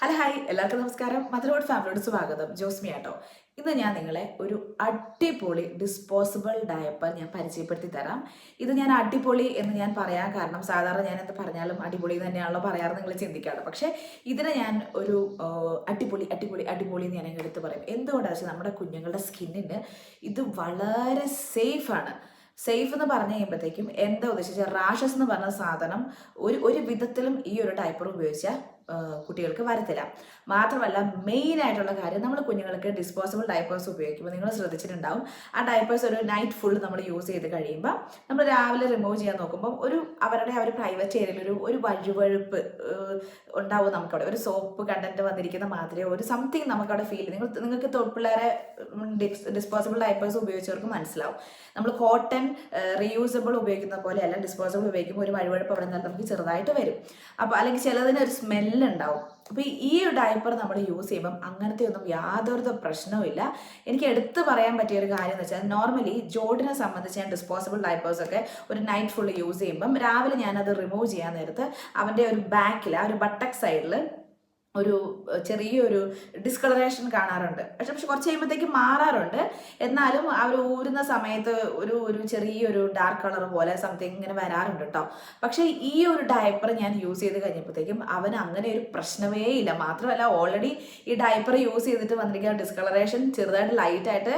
Hello hi. എല്ലാവർക്കും നമസ്കാരം. മദർവോഡ് ഫാമിലിയോട് സ്വാഗതം. ജോസ്മി ആട്ടോ. ഇന്ന് ഞാൻ നിങ്ങളെ ഒരു അടിപൊളി ഡിസ്പോസിബിൾ ഡയപ്പർ ഞാൻ പരിചയപ്പെടുത്തി തരാം. ഇത് ഞാൻ അടിപൊളി എന്ന് ഞാൻ പറയാൻ കാരണം സാധാരണ ഞാൻ എന്ത് പറഞ്ഞാലും അടിപൊളി തന്നെയാണല്ലോ പറയാറ് നിങ്ങൾ ചിന്തിക്കാറ്. പക്ഷേ ഇതിനെ ഞാൻ ഒരു അടിപൊളി അടിപൊളി അടിപൊളി എന്ന് ഞാൻ എടുത്ത് പറയും. എന്തുകൊണ്ടാണ് വെച്ചാൽ നമ്മുടെ കുഞ്ഞുങ്ങളുടെ സ്കിന്നിന് ഇത് വളരെ സേഫാണ് സേഫ് എന്ന് പറഞ്ഞു കഴിയുമ്പോഴത്തേക്കും എന്താ ഉദ്ദേശിച്ച റാഷസ് എന്ന് പറഞ്ഞ സാധനം ഒരു ഒരു വിധത്തിലും ഈ ഒരു ഡയപ്പർ ഉപയോഗിച്ചാൽ കുട്ടികൾക്ക് വരത്തില്ല. മാത്രമല്ല മെയിൻ ആയിട്ടുള്ള കാര്യം നമ്മൾ കുഞ്ഞുങ്ങൾക്ക് ഡിസ്പോസിബിൾ ഡയപ്പേഴ്സ് ഉപയോഗിക്കുമ്പോൾ നിങ്ങൾ ശ്രദ്ധിച്ചിട്ടുണ്ടാവും. ആ ഡയപ്പേഴ്സ് ഒരു നൈറ്റ് ഫുൾ നമ്മൾ യൂസ് ചെയ്ത് കഴിയുമ്പോൾ നമ്മൾ രാവിലെ റിമൂവ് ചെയ്യാൻ നോക്കുമ്പോൾ ഒരു അവരുടെ ആ ഒരു പ്രൈവറ്റ് ഏരിയയിൽ ഒരു ഒരു വഴുവഴുപ്പ് ഉണ്ടാവും നമുക്കവിടെ. ഒരു സോപ്പ് കണ്ടന്റ് വന്നിരിക്കുന്ന മാതിരി ഒരു സംതിങ് നമുക്കവിടെ ഫീൽ നിങ്ങൾ നിങ്ങൾക്ക് തൊഴിൽപ്പിള്ളേരെ ഡിസ്പോസിബിൾ ഡയപ്പേഴ്സ് ഉപയോഗിച്ചവർക്ക് മനസ്സിലാവും. നമ്മൾ കോട്ടൺ റീയൂസബിൾ ഉപയോഗിക്കുന്ന പോലെ അല്ല ഡിസ്പോസിബിൾ ഉപയോഗിക്കുമ്പോൾ ഒരു വഴുവഴുപ്പ് അവിടെ നമുക്ക് ചെറുതായിട്ട് വരും. അപ്പോൾ അല്ലെങ്കിൽ ചിലതിന് ഒരു സ്മെല്ല് ഉണ്ടാവും. അപ്പോൾ ഈ ഒരു ഡയപ്പർ നമ്മൾ യൂസ് ചെയ്യുമ്പം അങ്ങനത്തെ ഒന്നും യാതൊരു പ്രശ്നവുമില്ല. എനിക്ക് എടുത്തു പറയാൻ പറ്റിയ ഒരു കാര്യം എന്ന് വെച്ചാൽ നോർമലി ജോഡിനെ സംബന്ധിച്ച് ഞാൻ ഡിസ്പോസിബിൾ ഡയപ്പേഴ്സ് ഒക്കെ ഒരു നൈറ്റ് ഫുൾ യൂസ് ചെയ്യുമ്പം രാവിലെ ഞാനത് റിമൂവ് ചെയ്യാൻ നേരത്ത് അവന്റെ ഒരു ബാക്കിൽ ആ ഒരു ബട്ടക് സൈഡിൽ ഒരു ചെറിയൊരു ഡിസ്കളറേഷൻ കാണാറുണ്ട്. പക്ഷെ പക്ഷെ കുറച്ച് കഴിയുമ്പോഴത്തേക്ക് മാറാറുണ്ട്. എന്നാലും ഒരു ഊരുന്ന സമയത്ത് ഒരു ഒരു ചെറിയൊരു ഡാർക്ക് കളർ പോലെ സംതിങ് ഇങ്ങനെ വരാറുണ്ട് കേട്ടോ പക്ഷേ ഈ ഒരു ഡയപ്പർ ഞാൻ യൂസ് ചെയ്ത് കഴിഞ്ഞപ്പോഴത്തേക്കും അവന് അങ്ങനെ ഒരു പ്രശ്നമേ ഇല്ല. മാത്രമല്ല ഓൾറെഡി ഈ ഡയപ്പർ യൂസ് ചെയ്തിട്ട് വന്നിരിക്കുന്ന ഡിസ്കളറേഷൻ ചെറുതായിട്ട് ലൈറ്റായിട്ട്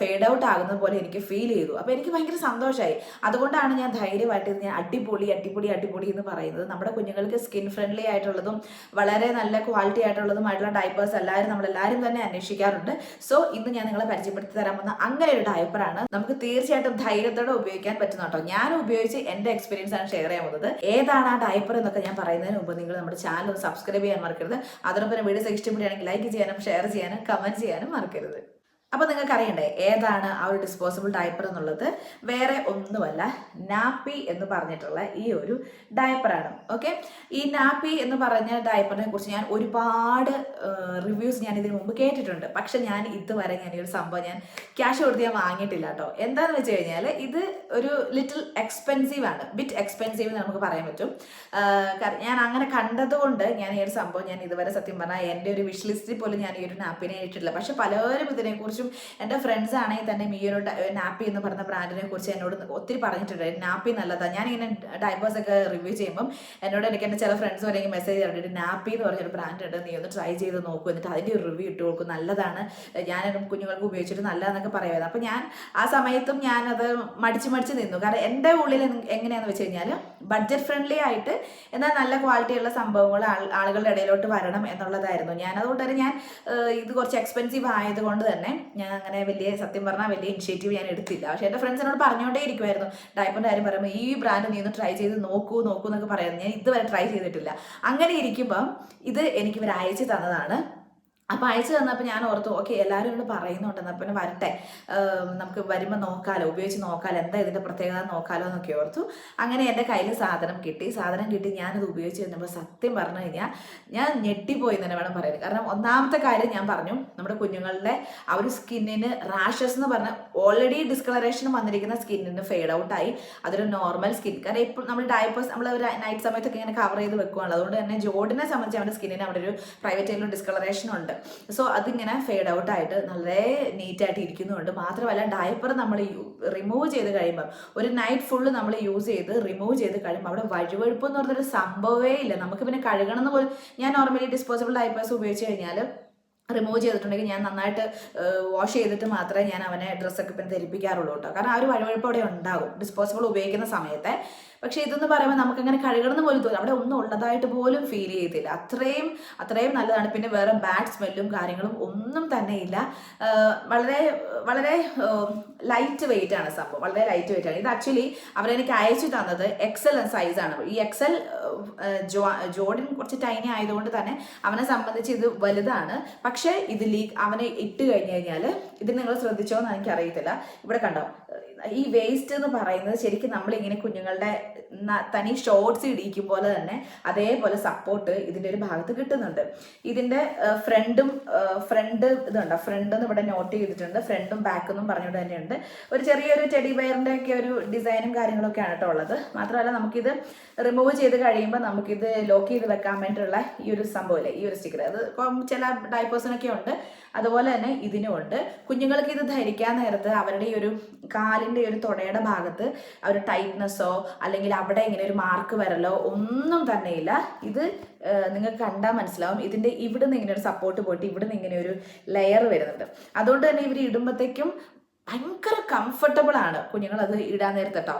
ഫെയ്ഡ് ഔട്ട് ആകുന്ന പോലെ എനിക്ക് ഫീൽ ചെയ്തു. അപ്പോൾ എനിക്ക് ഭയങ്കര സന്തോഷമായി അതുകൊണ്ടാണ് ഞാൻ ധൈര്യമായിട്ട് ഞാൻ അടിപൊളി അടിപൊളി അടിപൊളി എന്ന് പറയുന്നത്. നമ്മുടെ കുഞ്ഞുങ്ങൾക്ക് സ്കിൻ ഫ്രണ്ട്ലി ആയിട്ടുള്ളതും വളരെ നല്ല ക്വാളിറ്റി ആയിട്ടുള്ളതുമായിട്ടുള്ള ഡൈപ്പേഴ്സ് എല്ലാവരും നമ്മളെല്ലാവരും തന്നെ അന്വേഷിക്കാറുണ്ട്. സോ ഇന്ന് ഞാൻ നിങ്ങളെ പരിചയപ്പെടുത്തി തരാൻ വന്ന അങ്ങനെ ഒരു ഡൈപ്പറാണ് നമുക്ക് തീർച്ചയായിട്ടും ധൈര്യത്തോടെ ഉപയോഗിക്കാൻ പറ്റുന്ന കേട്ടോ. ഞാൻ ഉപയോഗിച്ച് എന്റെ എക്സ്പീരിയൻസ് ആണ് ഷെയർ ചെയ്യാൻ പോകുന്നത്. ഏതാണ് ആ ഡയപ്പർ എന്നൊക്കെ ഞാൻ പറയുന്നതിന് മുമ്പ് നിങ്ങൾ നമ്മുടെ ചാനൽ ഒന്ന് സബ്സ്ക്രൈബ് ചെയ്യാൻ മറക്കരുത്. അതോടൊപ്പം വീഡിയോസ് ഇഷ്ടപ്പെടുകയാണെങ്കിൽ ലൈക്ക് ചെയ്യാനും ഷെയർ ചെയ്യാനും കമന്റ് ചെയ്യാനും മറക്കരുത്. അപ്പോൾ നിങ്ങൾക്ക് അറിയണ്ടേ ഏതാണ് ആ ഒരു ഡിസ്പോസിബിൾ ഡയപ്പർ എന്നുള്ളത്? വേറെ ഒന്നുമല്ല നാപ്പി എന്ന് പറഞ്ഞിട്ടുള്ള ഈ ഒരു ഡയപ്പറാണ് ഓക്കെ ഈ നാപ്പി എന്ന് പറഞ്ഞ ഡയപ്പറിനെ കുറിച്ച് ഞാൻ ഒരുപാട് റിവ്യൂസ് ഞാൻ ഇതിനു മുമ്പ് കേട്ടിട്ടുണ്ട്. പക്ഷെ ഞാൻ ഇതുവരെ ഞാൻ ഈ ഒരു സംഭവം ഞാൻ ക്യാഷ് കൊടുത്ത് ഞാൻ വാങ്ങിയിട്ടില്ല കേട്ടോ. എന്താണെന്ന് വെച്ച് കഴിഞ്ഞാൽ ഇത് ഒരു ലിറ്റിൽ എക്സ്പെൻസീവ് ആണ്. ബിറ്റ് എക്സ്പെൻസീവ് എന്ന് നമുക്ക് പറയാൻ പറ്റും. ഞാൻ അങ്ങനെ കണ്ടതുകൊണ്ട് ഞാൻ ഈ ഒരു സംഭവം ഞാൻ ഇതുവരെ സത്യം പറഞ്ഞാൽ എന്റെ ഒരു വിഷ് ലിസ്റ്റിൽ പോലും ഞാൻ ഈ ഒരു നാപ്പിനെ ഇട്ടിട്ടില്ല. പക്ഷെ പലരും ഇതിനെക്കുറിച്ചും എന്റെ ഫ്രണ്ട്സ് ആണെങ്കിൽ തന്നെ ഈ നാപ്പി എന്ന് പറഞ്ഞ ബ്രാൻഡിനെ കുറിച്ച് എന്നോട് ഒത്തിരി പറഞ്ഞിട്ടുണ്ട്. നാപ്പി നല്ലതാണ് ഞാനിങ്ങനെ ഡൈപ്പേഴ്സ് ഒക്കെ റിവ്യൂ ചെയ്യുമ്പം എന്നോട് എനിക്ക് എന്റെ ചില ഫ്രണ്ട്സ് വരെ മെസ്സേജ് കണ്ടിട്ട് നാപ്പി എന്ന് പറഞ്ഞൊരു ബ്രാൻഡ് ഉണ്ട്. നീ ഒന്ന് ട്രൈ ചെയ്ത് നോക്കൂ. എന്നിട്ട് അതിന്റെ ഒരു റിവ്യൂ ഇട്ട് കൊടുക്കും. നല്ലതാണ്. ഞാൻ കുഞ്ഞുങ്ങൾക്ക് ഉപയോഗിച്ചിട്ട് നല്ലതെന്നൊക്കെ പറയുമായിരുന്നു അപ്പോൾ ഞാൻ ആ സമയത്തും ഞാനത് മടിച്ച് മടിച്ച് നിന്നു. കാരണം എന്റെ ഉള്ളിൽ എങ്- എങ്ങനെയാണെന്ന് വെച്ച് കഴിഞ്ഞാൽ ബഡ്ജറ്റ് ഫ്രണ്ട്ലി ആയിട്ട് എന്നാൽ നല്ല ക്വാളിറ്റിയുള്ള സംഭവങ്ങൾ ആളുകളുടെ ഇടയിലോട്ട് വരണം എന്നുള്ളതായിരുന്നു. ഞാൻ അതുകൊണ്ട് തന്നെ ഞാൻ ഇത് കുറച്ച് എക്സ്പെൻസീവ് ആയതുകൊണ്ട് തന്നെ ഞാൻ അങ്ങനെ വലിയ സത്യം പറഞ്ഞാൽ വലിയ ഇനിഷ്യേറ്റീവ് ഞാൻ എടുത്തില്ല. പക്ഷേ എന്റെ ഫ്രണ്ട്സ് എന്നോട് പറഞ്ഞുകൊണ്ടേ ഇരിക്കുമായിരുന്നു ഡയപ്പറിന്റെ കാര്യം പറയുമ്പോൾ ഈ ബ്രാൻഡ് നീ ഒന്ന് ട്രൈ ചെയ്ത് നോക്കൂ നോക്കൂ എന്നൊക്കെ പറയുന്നത് ഞാൻ ഇതുവരെ ട്രൈ ചെയ്തിട്ടില്ല. അങ്ങനെ ഇരിക്കുമ്പം ഇത് എനിക്ക് ഇവർ അയച്ചു തന്നതാണ്. അപ്പോൾ അയച്ചു തന്നപ്പോൾ ഞാൻ ഓർത്തു ഓക്കെ എല്ലാവരും ഇവിടെ പറയുന്നുണ്ടെന്ന് അപ്പം വരട്ടെ. നമുക്ക് വരുമ്പോൾ നോക്കാലോ ഉപയോഗിച്ച് നോക്കാലോ എന്താ ഇതിന്റെ പ്രത്യേകത നോക്കാലോ എന്നൊക്കെ ഓർത്തു. അങ്ങനെ എന്റെ കയ്യിൽ സാധനം കിട്ടി. സാധനം കിട്ടി ഞാനത് ഉപയോഗിച്ച് കഴിഞ്ഞപ്പോൾ സത്യം പറഞ്ഞു കഴിഞ്ഞാൽ ഞാൻ ഞെട്ടിപ്പോയി തന്നെ വേണം പറയാൻ. കാരണം ഒന്നാമത്തെ കാര്യം ഞാൻ പറഞ്ഞു നമ്മുടെ കുഞ്ഞുങ്ങളുടെ ആ ഒരു സ്കിന്നിന് റാഷസ് എന്ന് പറഞ്ഞാൽ ഓൾറെഡി ഡിസ്കളറേഷൻ വന്നിരിക്കുന്ന സ്കിന്നിന് ഫെയ്ഡ് ഔട്ട് ആയി. അതൊരു നോർമൽ സ്കിൻ കാരണം ഇപ്പോൾ നമ്മൾ ഡയപ്പേഴ്സ് നമ്മൾ ഒരു നൈറ്റ് സമയത്തൊക്കെ ഇങ്ങനെ കവർ ചെയ്ത് വെക്കുകയാണ് അതുകൊണ്ട് തന്നെ ജോഡിനെ സംബന്ധിച്ച് അവരുടെ സ്കിന്നിന് അവിടെ ഒരു പ്രൈവറ്റ് ഡിസ്കളറേഷൻ ഉണ്ട്. സോ അതിങ്ങനെ ഫെയ്ഡ് ഔട്ട് ആയിട്ട് നല്ല നീറ്റായിട്ട് ഇരിക്കുന്നുണ്ട് മാത്രമല്ല ഡയപ്പർ നമ്മൾ റിമൂവ് ചെയ്ത് കഴിയുമ്പം ഒരു നൈറ്റ് ഫുള്ള് നമ്മൾ യൂസ് ചെയ്ത് റിമൂവ് ചെയ്ത് കഴിയുമ്പോൾ അവിടെ വഴുവഴുപ്പ് എന്ന് പറഞ്ഞൊരു സംഭവമേ ഇല്ല. നമുക്ക് പിന്നെ കഴുകണം എന്ന് പോലും ഞാൻ നോർമലി ഡിസ്പോസിബിൾ ഡയപ്പേഴ്സ് ഉപയോഗിച്ച് കഴിഞ്ഞാൽ റിമൂവ് ചെയ്തിട്ടുണ്ടെങ്കിൽ ഞാൻ നന്നായിട്ട് വാഷ് ചെയ്തിട്ട് മാത്രമേ ഞാൻ അവനെ ഡ്രസ്സൊക്കെ പിന്നെ ധരിപ്പിക്കാറുള്ളൂ കേട്ടോ. കാരണം ആ ഒരു വഴുവഴുപ്പ് അവിടെ ഉണ്ടാകും ഡിസ്പോസിബിൾ ഉപയോഗിക്കുന്ന സമയത്തെ. പക്ഷേ ഇതെന്ന് പറയുമ്പോൾ നമുക്കങ്ങനെ കഴുകണമെന്ന് പോലും തോന്നും അവിടെ ഒന്നും ഉള്ളതായിട്ട് പോലും ഫീൽ ചെയ്തില്ല. അത്രയും അത്രയും നല്ലതാണ്. പിന്നെ വേറെ ബാഡ് സ്മെല്ലും കാര്യങ്ങളും ഒന്നും തന്നെ ഇല്ല. വളരെ വളരെ ലൈറ്റ് വെയിറ്റ് ആണ് സംഭവം. വളരെ ലൈറ്റ് വെയിറ്റ് ആണ്. ഇത് ആക്ച്വലി അവരെനിക്ക് അയച്ചു തന്നത് എക്സൽ സൈസ് ആണ്. ഈ എക്സൽ ജോഡിൻ കുറച്ച് ടൈനി ആയതുകൊണ്ട് തന്നെ അവനെ സംബന്ധിച്ച് ഇത് വലുതാണ്. പക്ഷേ ഇത് ലീക്ക് അവനെ ഇട്ട് കഴിഞ്ഞ് കഴിഞ്ഞാൽ ഇത് നിങ്ങൾ ശ്രദ്ധിച്ചോ എന്ന് എനിക്കറിയത്തില്ല. ഇവിടെ കണ്ടോ? ഈ വേസ്റ്റ് എന്ന് പറയുന്നത് ശരിക്കും നമ്മളിങ്ങനെ കുഞ്ഞുങ്ങളുടെ തനി ഷോർട്സ് ഇടിക്കും പോലെ തന്നെ അതേപോലെ സപ്പോർട്ട് ഇതിന്റെ ഒരു ഭാഗത്ത് കിട്ടുന്നുണ്ട്. ഇതിന്റെ ഫ്രണ്ടും ഫ്രണ്ട് ഇതുണ്ട്. ഫ്രണ്ട് എന്ന് ഇവിടെ നോട്ട് ചെയ്തിട്ടുണ്ട്. ഫ്രണ്ടും ബാക്കും എന്നും പറഞ്ഞുകൊണ്ട് തന്നെയുണ്ട്. ഒരു ചെറിയൊരു ചെടി വയറിന്റെ ഒക്കെ ഒരു ഡിസൈനും കാര്യങ്ങളൊക്കെയാണ് കേട്ടോ ഉള്ളത്. മാത്രമല്ല നമുക്കിത് റിമൂവ് ചെയ്ത് കഴിയുമ്പോൾ നമുക്കിത് ലോക്ക് ചെയ്ത് വെക്കാൻ വേണ്ടിയിട്ടുള്ള ഈ ഒരു സംഭവമില്ലേ ഈ ഒരു സ്റ്റിക്കർ അത് ചില ഡൈപ്പേഴ്സിനൊക്കെ ഉണ്ട്. അതുപോലെ തന്നെ ഇതിനും ഉണ്ട്. കുഞ്ഞുങ്ങൾക്ക് ഇത് ധരിക്കാൻ നേരത്ത് അവരുടെ ഈ ഒരു കാലിന്റെ ഒരു തുടയുടെ ഭാഗത്ത് ഒരു ടൈറ്റ്നെസ്സോ അല്ലെങ്കിൽ അവിടെ ഇങ്ങനെ ഒരു മാർക്ക് വരലോ ഒന്നും തന്നെ ഇല്ല. ഇത് നിങ്ങൾക്ക് കണ്ടാൽ മനസ്സിലാവും. ഇതിന്റെ ഇവിടെ നിന്ന് ഇങ്ങനെ ഒരു സപ്പോർട്ട് പോയിട്ട് ഇവിടെ നിന്ന് ഇങ്ങനെ ഒരു ലെയർ വരുന്നുണ്ട്. അതുകൊണ്ട് തന്നെ ഇവർ ഇടുമ്പോഴത്തേക്കും ഭയങ്കര കംഫർട്ടബിൾ ആണ് കുഞ്ഞുങ്ങൾ അത് ഇടാൻ നേരത്തെ കേട്ടോ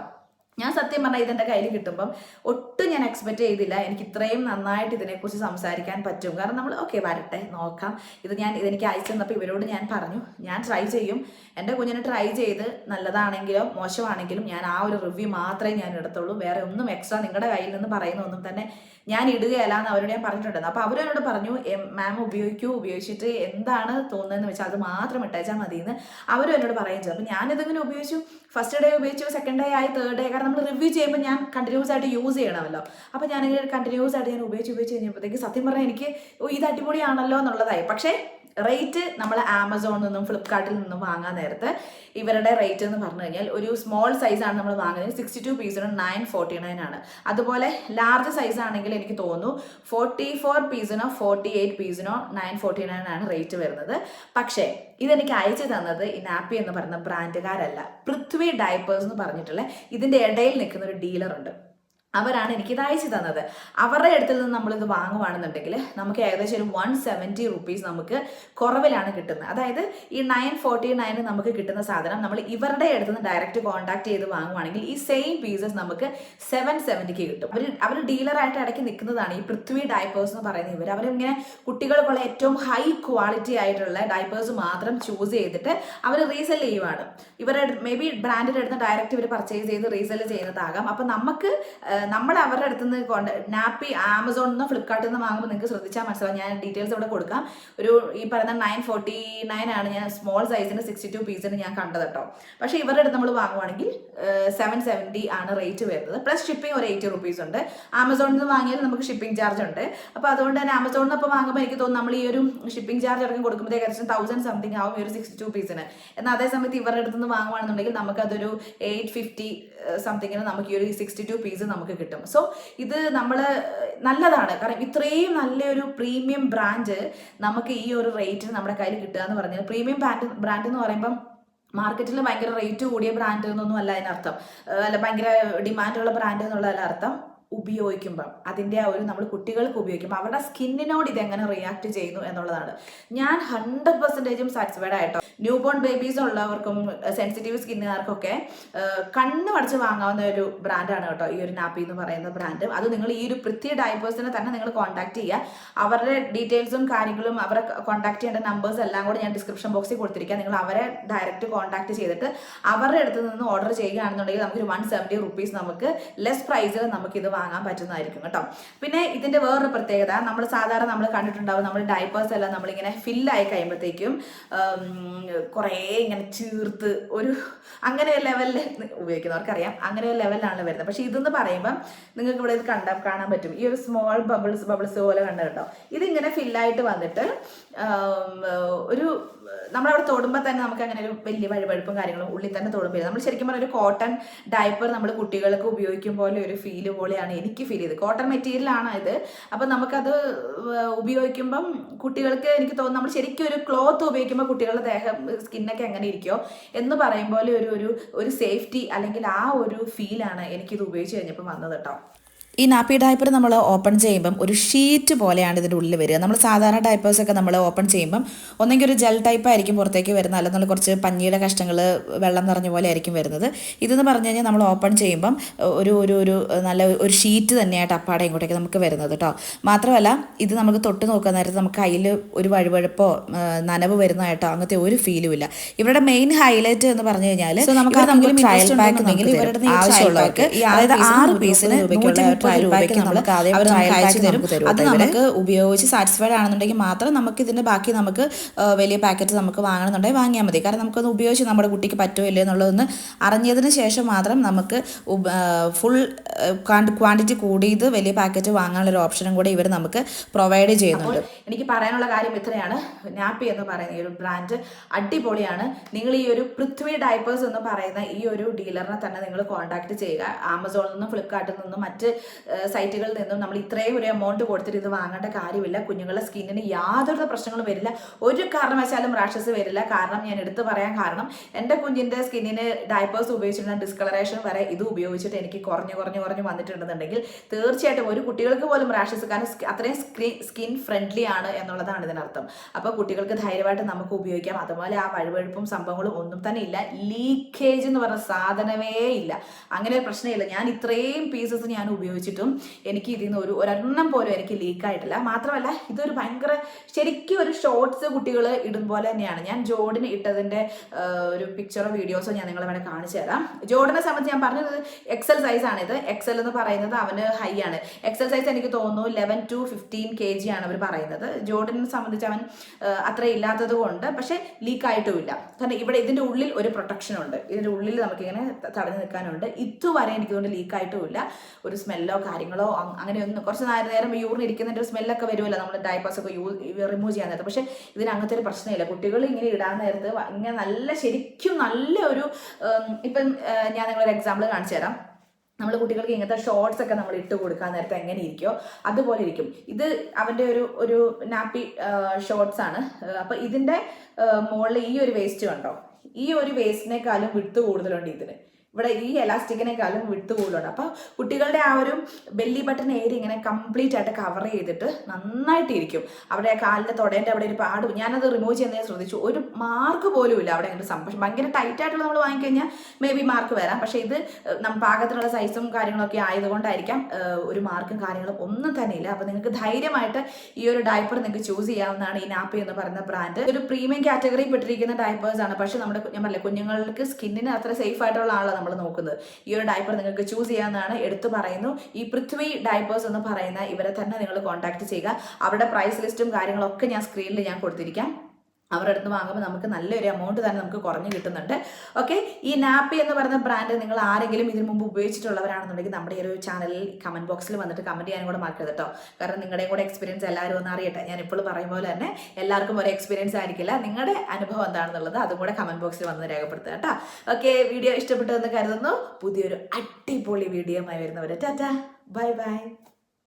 ഞാൻ സത്യം പറഞ്ഞാൽ ഇതെന്റെ കയ്യിൽ കിട്ടുമ്പം ഒട്ടും ഞാൻ എക്സ്പെക്ട് ചെയ്തില്ല. എനിക്ക് ഇത്രയും നന്നായിട്ട് ഇതിനെക്കുറിച്ച് സംസാരിക്കാൻ പറ്റും. കാരണം നമ്മൾ ഓക്കെ വരട്ടെ നോക്കാം. ഇത് ഞാൻ ഇതെനിക്ക് അയച്ചു തന്നപ്പോൾ ഇവരോട് ഞാൻ പറഞ്ഞു. ഞാൻ ട്രൈ ചെയ്യും. എന്റെ കുഞ്ഞിനെ ട്രൈ ചെയ്ത് നല്ലതാണെങ്കിലും മോശമാണെങ്കിലും ഞാൻ ആ ഒരു റിവ്യൂ മാത്രമേ ഞാൻ എടുത്തുള്ളൂ. വേറെ ഒന്നും എക്സ്ട്രാ നിങ്ങളുടെ കയ്യിൽ നിന്ന് പറയുന്ന ഒന്നും തന്നെ ഞാൻ ഇടുകയല്ല എന്ന് അവരോട് ഞാൻ പറഞ്ഞിട്ടുണ്ടായിരുന്നു. അപ്പോൾ അവരോട് പറഞ്ഞു മാം ഉപയോഗിക്കൂ ഉപയോഗിച്ചിട്ട് എന്താണ് തോന്നുന്നതെന്ന് വെച്ചാൽ അത് മാത്രം ഇട്ടേച്ചാൽ മതി എന്ന് അവരും എന്നോട് പറയുകയും ചെയ്തു. അപ്പോൾ ഞാനിതിങ്ങനെ ഉപയോഗിച്ചു. ഫസ്റ്റ് ഡേ ഉപയോഗിച്ചു സെക്കൻഡ് ഡേ ആയി തേർഡ് ഡേ കാരണം നമ്മൾ റിവ്യൂ ചെയ്യുമ്പോൾ ഞാൻ കണ്ടിന്യൂസ് ആയിട്ട് യൂസ് ചെയ്യണമല്ലോ. അപ്പോൾ ഞാനിങ്ങനെ കണ്ടിന്യൂസ് ആയിട്ട് ഞാൻ ഉപയോഗിച്ച് ഉപയോഗിച്ച് കഴിഞ്ഞപ്പോഴത്തേക്ക് സത്യം പറഞ്ഞാൽ എനിക്ക് ഇത് അടിപൊളിയാണല്ലോ എന്നുള്ളതായി. പക്ഷേ റേറ്റ് നമ്മൾ ആമസോണിൽ നിന്നും ഫ്ലിപ്കാർട്ടിൽ നിന്നും വാങ്ങാൻ നേരത്തെ ഇവരുടെ റേറ്റ് എന്ന് പറഞ്ഞു കഴിഞ്ഞാൽ ഒരു സ്മോൾ സൈസാണ് നമ്മൾ വാങ്ങുന്നത്. സിക്സ്റ്റി ടു പീസിന് നയൻ ഫോർട്ടി നയൻ ആണ്. അതുപോലെ ലാർജ് സൈസ് ആണെങ്കിൽ എനിക്ക് തോന്നുന്നു ഫോർട്ടി ഫോർ പീസിനോ ഫോർട്ടി എയ്റ്റ് പീസിനോ നയൻ ഫോർട്ടി നയൻ ആണ് റേറ്റ് വരുന്നത്. പക്ഷേ ഇതെനിക്ക് അയച്ചു തന്നത് ഈ നാപ്പി എന്ന് പറയുന്ന ബ്രാൻഡുകാരല്ല പൃഥ്വി ഡയപ്പേഴ്സ് എന്ന് പറഞ്ഞിട്ടുള്ള ഇതിന്റെ ഇടയിൽ നിൽക്കുന്ന ഒരു ഡീലറുണ്ട് അവരാണ് എനിക്കിത് അയച്ചു തന്നത്. അവരുടെ അടുത്തിൽ നിന്ന് നമ്മളിത് വാങ്ങുവാണെന്നുണ്ടെങ്കിൽ നമുക്ക് ഏകദേശം ഒരു വൺ സെവന്റി റുപ്പീസ് നമുക്ക് കുറവിലാണ് കിട്ടുന്നത്. അതായത് ഈ നയൻ ഫോർട്ടി നയന് നമുക്ക് കിട്ടുന്ന സാധനം നമ്മൾ ഇവരുടെ അടുത്ത് നിന്ന് ഡയറക്റ്റ് കോൺടാക്ട് ചെയ്ത് വാങ്ങുവാണെങ്കിൽ ഈ സെയിം പീസസ് നമുക്ക് സെവൻ സെവന്റിക്ക് കിട്ടും. അവർ അവർ ഡീലറായിട്ട് ഇടയ്ക്ക് നിൽക്കുന്നതാണ് ഈ പൃഥ്വി ഡൈപ്പേഴ്സ് എന്ന് പറയുന്ന ഇവർ അവരിങ്ങനെ കുട്ടികൾക്കുള്ള ഏറ്റവും ഹൈ ക്വാളിറ്റി ആയിട്ടുള്ള ഡൈപ്പേഴ്സ് മാത്രം ചൂസ് ചെയ്തിട്ട് അവർ റീസെൽ ചെയ്യുവാണ്. ഇവരുടെ മേ ബി ബ്രാൻഡിന്റെ അടുത്ത് ഡയറക്റ്റ് ഇവർ പർച്ചേസ് ചെയ്ത് റീസെൽ ചെയ്യുന്നതാകാം. അപ്പം നമുക്ക് നമ്മൾ അവരുടെ അടുത്ത് നിന്ന് കൊണ്ട് നാപ്പി ആമസോണിൽ നിന്ന് ഫ്ലിപ്കാർട്ടിൽ നിന്ന് വാങ്ങുമ്പോൾ നിങ്ങൾക്ക് ശ്രദ്ധിച്ചാൽ മനസ്സിലാവും. ഞാൻ ഡീറ്റെയിൽസ് ഇവിടെ കൊടുക്കാം. ഒരു ഈ പറയുന്ന നയൻ ഫോർട്ടി നയൻ ആണ് ഞാൻ സ്മോൾ സൈസിന് സിക്സ്റ്റി ടു പീസിന് ഞാൻ കണ്ടത് കേട്ടോ പക്ഷേ ഇവരുടെ അടുത്ത് നമ്മൾ വാങ്ങുവാണെങ്കിൽ സെവൻ സെവന്റി ആണ് റേറ്റ് വരുന്നത്. പ്ലസ് ഷിപ്പിംഗ് ഒരു എയ്റ്റി റുപ്പീസ് ഉണ്ട്. ആമസോണിൽ നിന്ന് വാങ്ങിയാൽ നമുക്ക് ഷിപ്പിംഗ് ചാർജ് ഉണ്ട്. അപ്പോൾ അതുകൊണ്ട് തന്നെ ആമസോണിൽ നിന്ന് ഇപ്പോൾ വാങ്ങുമ്പോൾ എനിക്ക് തോന്നുന്നു നമ്മൾ ഈ ഒരു ഷിപ്പിംഗ് ചാർജ് അടക്കം കൊടുക്കുമ്പോൾ ഏകദേശം തൗസൻഡ് സംതിങ് ആവും ഈ ഒരു സിക്സ്റ്റി ടു പീസിന് എന്നാൽ അതേ സമയത്ത് ഇവരുടെ അടുത്ത് നിന്ന് വാങ്ങുവാണെന്നുണ്ടെങ്കിൽ നമുക്കതൊരു എയ്റ്റ് ഫിഫ്റ്റി സംതിങ്ങിന് നമുക്ക് ഈ ഒരു സിക്സ്റ്റി ടു പീസ് നമുക്ക് കിട്ടും. സോ ഇത് നമ്മൾ നല്ലതാണ്. കാരണം ഇത്രയും നല്ലൊരു പ്രീമിയം ബ്രാൻഡ് നമുക്ക് ഈ ഒരു റേറ്റിന് നമ്മുടെ കയ്യിൽ കിട്ടുക എന്ന് പറഞ്ഞാൽ പ്രീമിയം ബ്രാൻഡ് ബ്രാൻഡ് എന്ന് പറയുമ്പം മാർക്കറ്റിൽ ഭയങ്കര റേറ്റ് കൂടിയ ബ്രാൻഡ് എന്നൊന്നും അല്ല അതിനർത്ഥം. അല്ല ഭയങ്കര ഡിമാൻഡുള്ള ബ്രാൻഡ് എന്നുള്ളതല്ല അർത്ഥം. ഉപയോഗിക്കുമ്പം അതിന്റെ ആ ഒരു നമ്മൾ കുട്ടികൾക്ക് ഉപയോഗിക്കുമ്പോൾ അവരുടെ സ്കിന്നിനോട് ഇതെങ്ങനെ റിയാക്ട് ചെയ്യുന്നു എന്നുള്ളതാണ്. ഞാൻ ഹൺഡ്രഡ് പെർസെന്റേജും സാറ്റിസ്ഫൈഡ് ആയിട്ടോ ന്യൂ ബോൺ ബേബീസ് ഉള്ളവർക്കും സെൻസിറ്റീവ് സ്കിന്നുകാർക്കൊക്കെ കണ്ണ് പഠിച്ച് വാങ്ങാവുന്ന ഒരു ബ്രാൻഡാണ് കേട്ടോ ഈ ഒരു നാപ്പി എന്ന് പറയുന്ന ബ്രാൻഡ് അത് നിങ്ങൾ ഈ ഒരു പൃഥ്വി ഡൈവേഴ്സിനെ തന്നെ നിങ്ങൾ കോൺടാക്ട് ചെയ്യുക. അവരുടെ ഡീറ്റെയിൽസും കാര്യങ്ങളും അവരെ കോൺടാക്ട് ചെയ്യേണ്ട നമ്പേഴ്സ് എല്ലാം കൂടെ ഞാൻ ഡിസ്ക്രിപ്ഷൻ ബോക്സിൽ കൊടുത്തിരിക്കുക നിങ്ങൾ അവരെ ഡയറക്റ്റ് കോൺടാക്ട് ചെയ്തിട്ട് അവരുടെ അടുത്ത് നിന്ന് ഓർഡർ ചെയ്യുകയാണെന്നുണ്ടെങ്കിൽ നമുക്കൊരു വൺ സെവന്റി റുപ്പീസ് നമുക്ക് ലെസ് പ്രൈസിൽ നമുക്കിത് ഇത് വാങ്ങാൻ പറ്റുന്നതായിരിക്കും കേട്ടോ. പിന്നെ ഇതിന്റെ വേറൊരു പ്രത്യേകത നമ്മൾ സാധാരണ നമ്മൾ കണ്ടിട്ടുണ്ടാവും നമ്മൾ ഡൈപ്പേഴ്സ് എല്ലാം നമ്മളിങ്ങനെ ഫില്ലായി കഴിയുമ്പോഴത്തേക്കും കുറേ ഇങ്ങനെ ചീർത്ത് ഒരു അങ്ങനെ ലെവലിൽ ഉപയോഗിക്കുന്നവർക്കറിയാം. അങ്ങനെ ഒരു ലെവലിലാണ് വരുന്നത്. പക്ഷേ ഇതെന്ന് പറയുമ്പം നിങ്ങൾക്ക് ഇവിടെ ഇത് കണ്ട കാണാൻ പറ്റും. ഈ ഒരു സ്മോൾ ബബിൾസ് ബബിൾസ് പോലെ കണ്ടു കേട്ടോ. ഇതിങ്ങനെ ഫില്ലായിട്ട് വന്നിട്ട് ഒരു നമ്മളവിടെ തൊടുമ്പോൾ തന്നെ നമുക്ക് അങ്ങനെ ഒരു വലിയ വഴുവഴുപ്പും കാര്യങ്ങളും ഉള്ളിൽ തന്നെ തൊടുമ്പോൾ നമ്മൾ ശരിക്കും പറഞ്ഞ ഒരു കോട്ടൺ ഡയപ്പർ നമ്മൾ കുട്ടികൾക്ക് ഉപയോഗിക്കും പോലെ ഒരു ഫീൽ പോലെയാണ് എനിക്ക് ഫീൽ ചെയ്ത് കോട്ടൺ മെറ്റീരിയലാണ് ഇത്. അപ്പം നമുക്കത് ഉപയോഗിക്കുമ്പം കുട്ടികൾക്ക് എനിക്ക് തോന്നുന്നു നമ്മൾ ശരിക്കും ഒരു ക്ലോത്ത് ഉപയോഗിക്കുമ്പോൾ കുട്ടികളുടെ ദേഹം സ്കിന്നൊക്കെ എങ്ങനെ ഇരിക്കുമോ എന്ന് പറയും പോലെ ഒരു ഒരു ഒരു സേഫ്റ്റി അല്ലെങ്കിൽ ആ ഒരു ഫീലാണ് എനിക്കിത് ഉപയോഗിച്ച് കഴിഞ്ഞപ്പോൾ വന്നത് കേട്ടോ ഈ നാപ്പി ഡയപ്പർ നമ്മൾ ഓപ്പൺ ചെയ്യുമ്പം ഒരു ഷീറ്റ് പോലെയാണ് ഇതിന്റെ ഉള്ളിൽ വരിക. നമ്മൾ സാധാരണ ഡയപ്പേഴ്സൊക്കെ നമ്മൾ ഓപ്പൺ ചെയ്യുമ്പം ഒന്നെങ്കിൽ ഒരു ജെൽ ടൈപ്പ് ആയിരിക്കും പുറത്തേക്ക് വരുന്നത്. അല്ലെന്നുള്ള കുറച്ച് പഞ്ഞിയുടെ കഷ്ണങ്ങൾ വെള്ളം നിറഞ്ഞ പോലെ ആയിരിക്കും വരുന്നത്. ഇതെന്ന് പറഞ്ഞു കഴിഞ്ഞാൽ നമ്മൾ ഓപ്പൺ ചെയ്യുമ്പം ഒരു ഒരു ഒരു നല്ല ഒരു ഷീറ്റ് തന്നെയായിട്ട് അപ്പാടെ ഇങ്ങോട്ടേക്ക് നമുക്ക് വരുന്നത് കേട്ടോ മാത്രമല്ല ഇത് നമുക്ക് തൊട്ട് നോക്കാൻ നേരത്ത് നമുക്ക് കയ്യിൽ ഒരു വഴുവഴുപ്പോ നനവ് വരുന്നതായിട്ടോ അങ്ങനത്തെ ഒരു ഫീലും ഇല്ല. ഇവരുടെ മെയിൻ ഹൈലൈറ്റ് എന്ന് പറഞ്ഞു കഴിഞ്ഞാൽ നമുക്ക് ട്രയൽ പാക്ക് ഇവരുടെ ആവശ്യമുള്ളവർക്ക്. അതായത് ആറ് പീസിന് ട്രയൽ പാക്ക് നമുക്ക് ആദ്യം അവർ നമുക്ക് അയച്ചു തരും. അത് നമുക്ക് ഉപയോഗിച്ച് സാറ്റിസ്ഫൈഡ് ആണെന്നുണ്ടെങ്കിൽ മാത്രം നമുക്ക് ഇതിന്റെ ബാക്കി നമുക്ക് വലിയ പാക്കറ്റ് നമുക്ക് വാങ്ങണമെന്നുണ്ടെങ്കിൽ വാങ്ങിയാൽ മതി. കാരണം നമുക്കൊന്ന് ഉപയോഗിച്ച് നമ്മുടെ കുട്ടിക്ക് പറ്റുമോ ഇല്ലയോ എന്നുള്ളതൊന്ന് അറിഞ്ഞതിന് ശേഷം മാത്രം നമുക്ക് ഫുൾ ക്വാണ്ടിറ്റി കൂടിയത് വലിയ പാക്കറ്റ് വാങ്ങാനുള്ള ഒരു ഓപ്ഷനും കൂടെ ഇവർ നമുക്ക് പ്രൊവൈഡ് ചെയ്യുന്നുണ്ട്. എനിക്ക് പറയാനുള്ള കാര്യം ഇത്രയാണ്. നാപ്പി എന്ന് പറയുന്ന ഈ ഒരു ബ്രാൻഡ് അടിപൊളിയാണ്. നിങ്ങൾ ഈ ഒരു പൃഥ്വി ഡൈപ്പേഴ്സ് എന്ന് പറയുന്ന ഈ ഒരു ഡീലറിനെ തന്നെ നിങ്ങൾ കോൺടാക്ട് ചെയ്യുക. ആമസോണിൽ നിന്നും ഫ്ലിപ്കാർട്ടിൽ നിന്നും മറ്റ് സൈറ്റുകളിൽ നിന്നും നമ്മൾ ഇത്രയും ഒരു എമൗണ്ട് കൊടുത്തിട്ട് ഇത് വാങ്ങേണ്ട കാര്യമില്ല. കുഞ്ഞുങ്ങളുടെ സ്കിന്നിന് യാതൊരു പ്രശ്നങ്ങളും വരില്ല. ഒരു കാരണവശാലും റാഷസ് വരില്ല. കാരണം ഞാൻ എടുത്തു പറയാൻ കാരണം എന്റെ കുഞ്ഞിന്റെ സ്കിന്നിന് ഡയപ്പേഴ്സ് ഉപയോഗിച്ചിട്ടുള്ള ഡിസ്കളറേഷൻ വരെ ഇത് ഉപയോഗിച്ചിട്ട് എനിക്ക് കുറഞ്ഞു കുറഞ്ഞു കുറഞ്ഞു വന്നിട്ടുണ്ടെന്നുണ്ടെങ്കിൽ തീർച്ചയായിട്ടും ഒരു കുട്ടികൾക്ക് പോലും റാഷസ് കാരണം അത്രയും സ്കിൻ ഫ്രണ്ട്ലി ആണ് എന്നുള്ളതാണ് ഇതിനർത്ഥം. അപ്പോൾ കുട്ടികൾക്ക് ധൈര്യമായിട്ട് നമുക്ക് ഉപയോഗിക്കാം. അതുപോലെ ആ വഴുവഴുപ്പും സംഭവങ്ങളും ഒന്നും തന്നെ ഇല്ല. ലീക്കേജ് എന്ന് പറഞ്ഞ സാധനമേ ഇല്ല. അങ്ങനെ ഒരു പ്രശ്നമില്ല. ഞാൻ ഇത്രയും പീസസ് ഞാൻ ഉപയോഗിച്ചിട്ടും എനിക്ക് ഇതിൽ നിന്ന് ഒരു ഒരെണ്ണം പോലും എനിക്ക് ലീക്ക് ആയിട്ടില്ല. മാത്രമല്ല ഇതൊരു ഭയങ്കര ശരിക്കും ഒരു ഷോർട്സ് കുട്ടികൾ ഇടും പോലെ തന്നെയാണ്. ഞാൻ ജോഡിന് ഇട്ടതിന്റെ ഒരു പിക്ചറോ വീഡിയോസോ ഞാൻ നിങ്ങളെ വേണേൽ കാണിച്ചു തരാം. ജോഡിനെ സംബന്ധിച്ച് ഞാൻ പറഞ്ഞത് എക്സൽ സൈസ് ഇത് എക്സൽ എന്ന് പറയുന്നത് അവന് ഹൈ ആണ്. എക്സൽ സൈസ് എനിക്ക് തോന്നുന്നു eleven to fifteen K G ആണ് അവർ പറയുന്നത്. ജോർഡിനെ സംബന്ധിച്ച് അവൻ അത്ര ഇല്ലാത്തത് കൊണ്ട് പക്ഷേ ലീക്ക് ആയിട്ടുമില്ല കാരണം ഇവിടെ ഇതിന്റെ ഉള്ളിൽ ഒരു പ്രൊട്ടക്ഷൻ ഉണ്ട്. ഇതിന്റെ ഉള്ളിൽ നമുക്കിങ്ങനെ തടഞ്ഞു നിൽക്കാനുണ്ട്. ഇതുവരെ എനിക്കതുകൊണ്ട് കൊണ്ട് ലീക്ക് ആയിട്ടുമില്ല ഒരു സ്മെല്ലോ കാര്യങ്ങളോ അങ്ങനെ അങ്ങനെയൊന്നും കുറച്ച് നേരം യൂറിന് ഇരിക്കുന്നതിന്റെ സ്മെല്ലൊക്കെ വരുമല്ലോ നമ്മൾ ഡയപ്പേഴ്സ് ഒക്കെ യൂ റിമൂവ് ചെയ്യാൻ നേരത്ത്. പക്ഷേ ഇതിന് അങ്ങനത്തെ ഒരു പ്രശ്നമില്ല. കുട്ടികൾ ഇങ്ങനെ ഇടാൻ നേരത്ത് ഇങ്ങനെ നല്ല ശരിക്കും നല്ല ഒരു ഇപ്പം ഞാൻ നിങ്ങളൊരു എക്സാമ്പിൾ കാണിച്ചു തരാം. നമ്മൾ കുട്ടികൾക്ക് ഇങ്ങനത്തെ ഷോർട്സ് ഒക്കെ നമ്മൾ ഇട്ട് കൊടുക്കാൻ നേരത്തെ എങ്ങനെ ഇരിക്കുമോ അതുപോലെ ഇരിക്കും. ഇത് അവന്റെ ഒരു ഒരു നാപ്പി ഷോർട്സ് ആണ്. അപ്പോൾ ഇതിന്റെ മുകളിൽ ഈ ഒരു വേസ്റ്റ് കണ്ടോ? ഈ ഒരു വേസ്റ്റിനേക്കാളും വിട്ട് കൂടുതലുണ്ട് ഇതിന്. ഇവിടെ ഈ എലാസ്റ്റിക്കിനെക്കാളും വിട്ടു കൂടുതലുണ്ട് അപ്പോൾ കുട്ടികളുടെ ആ ഒരു ബെല്ലി ബട്ടൺ ഏരിയ ഇങ്ങനെ കംപ്ലീറ്റ് ആയിട്ട് കവർ ചെയ്തിട്ട് നന്നായിട്ട് ഇരിക്കും അവിടെ കാലിന്റെ തൊടേന്റെ അവിടെ ഒരു പാട്. ഞാനത് റിമൂവ് ചെയ്യുന്നതിന് ശ്രദ്ധിച്ചു. ഒരു മാർക്ക് പോലും ഇല്ല അവിടെ അങ്ങനെ സംഭവം. ഭയങ്കര ടൈറ്റ് ആയിട്ടുള്ള നമ്മൾ വാങ്ങിക്കഴിഞ്ഞാൽ മേ ബി മാർക്ക് വരാം. പക്ഷേ ഇത് നമ്മൾ പാകത്തിനുള്ള സൈസും കാര്യങ്ങളൊക്കെ ആയതുകൊണ്ടായിരിക്കാം ഒരു മാർക്കും കാര്യങ്ങളും ഒന്നും തന്നെ ഇല്ല. അപ്പോൾ നിങ്ങൾക്ക് ധൈര്യമായിട്ട് ഈ ഒരു ഡയപ്പർ നിങ്ങൾക്ക് ചൂസ് ചെയ്യാവുന്നതാണ് ഈ നാപ്പി എന്ന് പറയുന്ന ബ്രാൻഡ് ഒരു പ്രീമിയം കാറ്റഗറിയിൽ പെട്ടിരിക്കുന്ന ഡയപ്പേഴ്സ് ആണ്. പക്ഷേ നമ്മുടെ ഞാൻ പറയുന്നത് കുഞ്ഞുങ്ങൾക്ക് സ്കിന്നിന് അത്ര സേഫ് ആയിട്ടുള്ള ആളാണ് നമ്മൾ നോക്കുന്നത്. ഈ ഒരു ഡയപ്പർ നിങ്ങൾക്ക് ചൂസ് ചെയ്യാമെന്നാണ് എടുത്തു പറയുന്നു. ഈ പൃഥ്വി ഡയപ്പേഴ്സ് എന്ന് പറയുന്ന ഇവരെ തന്നെ നിങ്ങൾ കോൺടാക്ട് ചെയ്യുക. അവരുടെ പ്രൈസ് ലിസ്റ്റും കാര്യങ്ങളൊക്കെ ഞാൻ സ്ക്രീനിൽ ഞാൻ കൊടുത്തിരിക്കാം. അവരുടെ അടുത്ത് വാങ്ങുമ്പോൾ നമുക്ക് നല്ലൊരു എമൗണ്ട് തന്നെ നമുക്ക് കുറഞ്ഞ് കിട്ടുന്നുണ്ട്. ഓക്കെ ഈ നാപ്പി എന്ന് പറയുന്ന ബ്രാൻഡ് നിങ്ങൾ ആരെങ്കിലും ഇതിനു മുമ്പ് ഉപയോഗിച്ചിട്ടുള്ളവരാണെന്നുണ്ടെങ്കിൽ നമ്മുടെ ഈ ഒരു ചാനലിൽ കമന്റ് ബോക്സിൽ വന്നിട്ട് കമന്റ് ചെയ്യാനും കൂടെ മറക്കരുത് കേട്ടോ കാരണം നിങ്ങളുടെയും കൂടെ എക്സ്പീരിയൻസ് എല്ലാവരും ഒന്ന് അറിയട്ടെ. ഞാൻ ഇപ്പോൾ പറയും പോലെ തന്നെ എല്ലാവർക്കും ഒരു എക്സ്പീരിയൻസ് ആയിരിക്കില്ല. നിങ്ങളുടെ അനുഭവം എന്താണെന്നുള്ളത് അതും കൂടെ കമന്റ് ബോക്സിൽ വന്ന് രേഖപ്പെടുത്തുക കേട്ടോ ഓക്കെ വീഡിയോ ഇഷ്ടപ്പെട്ടു എന്ന് കരുതുന്നു. പുതിയൊരു അടിപൊളി വീഡിയോ ആയി വരുന്നവരെ. ടാറ്റ. Bye bye